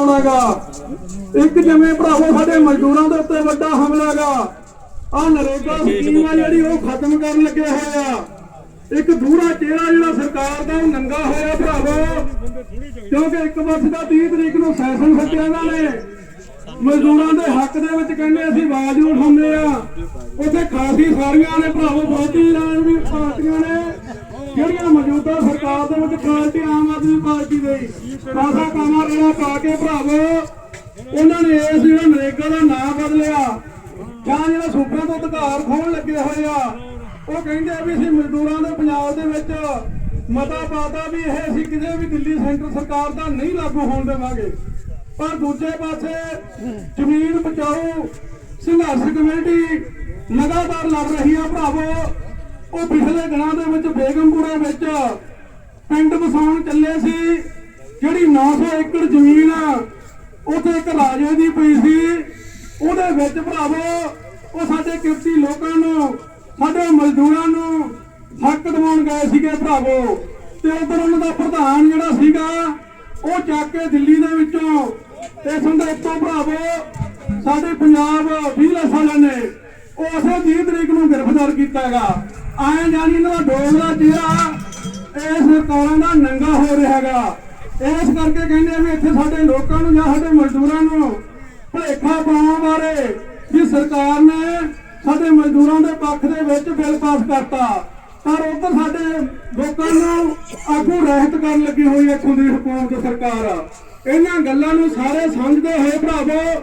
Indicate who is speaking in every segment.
Speaker 1: ਆਉਣਾਗਾ ਇੱਕ ਜਿਵੇਂ ਭਰਾਵੋ ਸਾਡੇ ਮਜ਼ਦੂਰਾਂ ਦੇ ਉੱਤੇ ਵੱਡਾ ਹਮਲਾਗਾ। ਆ ਨਰੇਗਾ ਸਕੀਮ ਆ ਜਿਹੜੀ ਉਹ ਖਤਮ ਕਰਨ ਲੱਗੇ ਹੋਏ ਆ। ਇੱਕ ਦੂਰਾ ਚਿਹਰਾ ਜਿਹੜਾ ਸਰਕਾਰ ਦਾ ਉਹ ਨੰਗਾ ਹੋਇਆ ਭਰਾਵੋ। ਕਿਉਂਕਿ ਇੱਕ ਬੱਸ ਦਾ 30 ਤਰੀਕ ਨੂੰ ਸੈਸ਼ਨ ਸੱਦਿਆ ਇਹਨਾਂ ਨੇ। ਮਜ਼ਦੂਰਾਂ ਦੇ ਹੱਕ ਦੇ ਵਿੱਚ ਕਹਿੰਦੇ ਅਸੀਂ ਆਵਾਜ਼ ਉਠਾਉਂਦੇ ਆ। ਉੱਥੇ ਖਾਸੀ ਸਾਰੀਆਂ ਨੇ ਭਰਾਵੋ ਬਹੁਤੀ ਰਾਜਨੀ ਪਾਰਟੀਆਂ ਨੇ। ਜਿਹੜੀਆਂ ਮੌਜੂਦਾ ਸਰਕਾਰ ਦੇ ਵਿੱਚ ਪਾਰਟੀ ਆਮ ਆਦਮੀ ਪਾਰਟੀ ਦੇ ਕਾਸਾ ਕਾਮਾ ਰੇੜਾ ਪਾ ਕੇ ਭਰਾਵੋ, ਉਹਨਾਂ ਨੇ ਇਸ ਜਿਹੜਾ ਨਰੇਗਾ ਦਾ ਨਾਮ ਬਦਲਿਆ, ਜਾਂ ਜਿਹੜਾ ਸੂਬਿਆਂ ਤੋਂ ਅਧਿਕਾਰ ਖੋਣ ਲੱਗੇ ਹੋਏ ਆ, ਉਹ ਕਹਿੰਦੇ ਆ ਵੀ ਅਸੀਂ ਮਜ਼ਦੂਰਾਂ ਦੇ ਪੰਜਾਬ ਦੇ ਵਿੱਚ ਮਤਾ ਪਾਤਾ ਵੀ ਇਹ ਅਸੀਂ ਕਿਸੇ ਵੀ ਦਿੱਲੀ ਸੈਂਟਰ ਸਰਕਾਰ ਦਾ ਨਹੀਂ ਲਾਗੂ ਹੋਣ ਦੇਵਾਂਗੇ। ਪਰ ਦੂਜੇ ਪਾਸੇ ਜ਼ਮੀਨ ਬਚਾਓ, ਸੰਘਰਸ਼ ਕਮੇਟੀ ਲਗਾਤਾਰ ਲੜ ਰਹੀ ਆ ਭਰਾਵੋ ਉਹ ਪਿਛਲੇ ਦਿਨਾਂ ਦੇ ਵਿੱਚ ਬੇਗਮਪੁਰੇ ਵਿੱਚ ਪਿੰਡ ਵਸਾਉਣ ਚੱਲੇ ਸੀ, ਜਿਹੜੀ 900 ਏਕੜ ਜ਼ਮੀਨ ਆ, ਉੱਥੇ ਇੱਕ ਰਾਜੇ ਦੀ ਪਈ ਸੀ। ਉਹਦੇ ਵਿੱਚ ਭਰਾਵੋ, ਉਹ ਸਾਡੇ ਕਿਰਤੀ ਲੋਕਾਂ ਨੂੰ, ਸਾਡੇ ਮਜ਼ਦੂਰਾਂ ਨੂੰ ਹੱਕ ਦਿਵਾਉਣ ਗਏ ਸੀਗੇ ਭਰਾਵੋ। ਤੇ ਉਧਰ ਉਹਨਾਂ ਦਾ ਪ੍ਰਧਾਨ ਜਿਹੜਾ ਸੀਗਾ, ਉਹ ਚੱਕ ਕੇ ਦਿੱਲੀ ਦੇ ਵਿੱਚੋਂ ਇਸ ਦੇ ਭਰਾਵੋ, ਸਾਡੇ ਪੰਜਾਬ 20 ਸਾਲਾਂ ਨੇ ਉਹ ਅਸੇ 20 ਤਰੀਕ ਨੂੰ ਗ੍ਰਿਫਤਾਰ ਕੀਤਾ ਹੈਗਾ। ਆਏ ਜਾਨੀ ਇਹਨਾਂ ਦਾ ਡੋਗਰਾ ਚਿਹਰਾ ਇਹ ਸਰਕਾਰਾਂ ਦਾ ਨੰਗਾ ਹੋ ਰਿਹਾ ਹੈਗਾ। ਇਸ ਕਰਕੇ ਕਹਿੰਦੇ ਆ ਵੀ ਇੱਥੇ ਸਾਡੇ ਲੋਕਾਂ ਨੂੰ ਜਾਂ ਸਾਡੇ ਮਜ਼ਦੂਰਾਂ ਨੂੰ ਭਲੇਖਾ ਪਾਉਣ ਬਾਰੇ ਵੀ ਸਰਕਾਰ ਨੇ ਸਾਡੇ ਮਜ਼ਦੂਰਾਂ ਦੇ ਪੱਖ ਦੇ ਵਿੱਚ ਬਿੱਲ ਪਾਸ ਕਰਤਾ। ਪਰ ਉੱਧਰ ਸਾਡੇ ਲੋਕਾਂ ਨੂੰ ਆਗੂ ਰਹਿਤ ਕਰਨ ਲੱਗੀ ਹੋਈ ਹੈ ਇੱਥੋਂ ਦੀ ਹਕੂਮਤ ਸਰਕਾਰ। ਇਹਨਾਂ ਗੱਲਾਂ ਨੂੰ ਸਾਰੇ ਸਮਝਦੇ ਹੋਏ ਭਰਾਵੋ,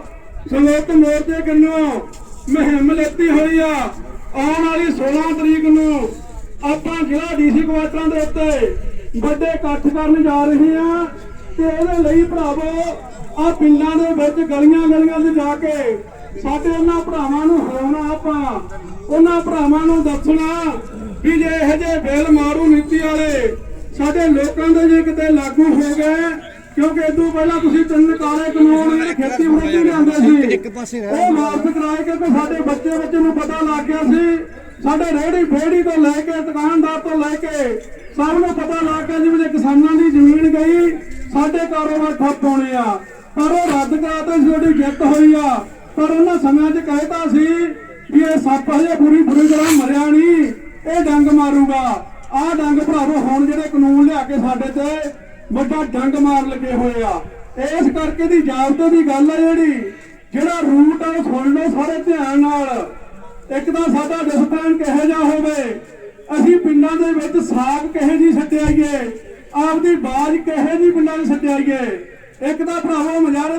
Speaker 1: ਸੰਯੁਕਤ ਮੋਰਚੇ ਕਿੰਨੋਂ ਮੁਹਿੰਮ ਲੈਤੀ ਹੋਈ ਆ। ਆਉਣ ਵਾਲੀ 16 ਤਰੀਕ ਨੂੰ ਆਪਾਂ ਜ਼ਿਲ੍ਹਾ ਡੀਸੀ ਕੁਆਟਰਾਂ ਦੇ ਉੱਤੇ ਵੱਡੇ ਇਕੱਠ ਕਰਨ ਜਾ ਰਹੇ ਹਾਂ ਤੇ ਉਹਦੇ ਲਈ ਭਰਾਵੋ ਆ ਪਿੰਡਾਂ ਦੇ ਵਿੱਚ ਗਲੀਆਂ ਗਲੀਆਂ 'ਚ ਜਾ ਕੇ ਸਾਡੇ ਉਹਨਾਂ ਭਰਾਵਾਂ ਨੂੰ ਹਰਾਉਣਾ ਆਪਾਂ, ਉਹਨਾਂ ਭਰਾਵਾਂ ਨੂੰ ਦੱਸਣਾ ਵੀ ਜੇ ਇਹ ਜੇ ਬਿੱਲ ਮਾਰੂ ਨੀਤੀ ਵਾਲੇ ਸਾਡੇ ਲੋਕਾਂ ਦੇ ਜੇ ਕਿਤੇ ਲਾਗੂ ਹੋ ਗਏ, ਕਿਉਂਕਿ ਇਦੋਂ ਪਹਿਲਾਂ ਤੁਸੀਂ ਤਿੰਨ ਕਾਲੇ ਕਾਨੂੰਨ ਖੇਤੀ ਵਿਰੋਧੀ ਲਿਆਂਦੇ ਸੀ।
Speaker 2: ਇੱਕ ਪਾਸੇ ਰਹਿ
Speaker 1: ਉਹ ਵਾਪਸ ਕਰਾਏ ਕਿ ਸਾਡੇ ਬੱਚੇ ਬੱਚੇ ਨੂੰ ਪਤਾ ਲੱਗ ਗਿਆ ਸੀ। ਸਾਡੇ ਰੇੜੀ ਫੇੜੀ ਤੋਂ ਲੈ ਕੇ ਦੁਕਾਨਦਾਰ ਤੋਂ ਲੈ ਕੇ ਸਭ ਨੂੰ ਪਤਾ ਲੱਗ ਗਿਆ ਜੀ ਵੀ ਜੇ ਕਿਸਾਨਾਂ ਦੀ ਜ਼ਮੀਨ ਗਈ ਸਾਡੇ ਕਾਰੋਬਾਰ ਠੱਪ ਹੋਣੇ ਆ। ਪਰ ਉਹ ਰੱਦ ਕਰਾਤੇ ਉਹਦੀ ਜਿੱਤ ਹੋਈ ਆ। ਪਰ ਉਹਨਾਂ ਸਮਿਆਂ 'ਚ ਕਹਿਤਾ ਸੀ ਵੀ ਇਹ ਸੱਪ ਹਜੇ ਪੂਰੀ ਪੂਰੀ ਤਰ੍ਹਾਂ ਮਰਿਆ ਨਹੀਂ ਇਹ ਡੰਗ ਮਾਰੂਗਾ। ਆਹ ਡੰਗ ਭਰਾਵੋ ਹੁਣ ਜਿਹੜੇ ਕਾਨੂੰਨ ਲਿਆ ਕੇ ਸਾਡੇ ਤੇ ਵੱਡਾ ਡੰਗ ਮਾਰ ਲੱਗੇ ਹੋਏ ਆ। ਇਸ ਕਰਕੇ ਦੀ ਜਾਬਤੇ ਦੀ ਗੱਲ ਹੈ ਜਿਹੜੀ, ਜਿਹੜਾ ਰੂਟ ਆ ਉਹ ਸੁਣ ਲਓ ਸਾਰੇ ਧਿਆਨ ਨਾਲ। ਇੱਕ ਤਾਂ ਸਾਡਾ ਡਿਸਪਲਿਨ ਕਿਹੋ ਜਿਹਾ ਹੋਵੇ, ਅਸੀਂ ਪਿੰਡਾਂ ਦੇ ਵਿੱਚ ਸਾਗ ਕਿਹੋ ਜੀ ਛੱਡਿਆਈਏ ਆਪਦੀ ਬਾਜ ਕਿਹੋ ਜੀ ਪਿੰਡਾਂ 'ਚ ਛੱਡਿਆਈਏ ਇੱਕ ਤਾਂ ਭਰਾਵੋ, ਮਜਾਰੇ ਦੇ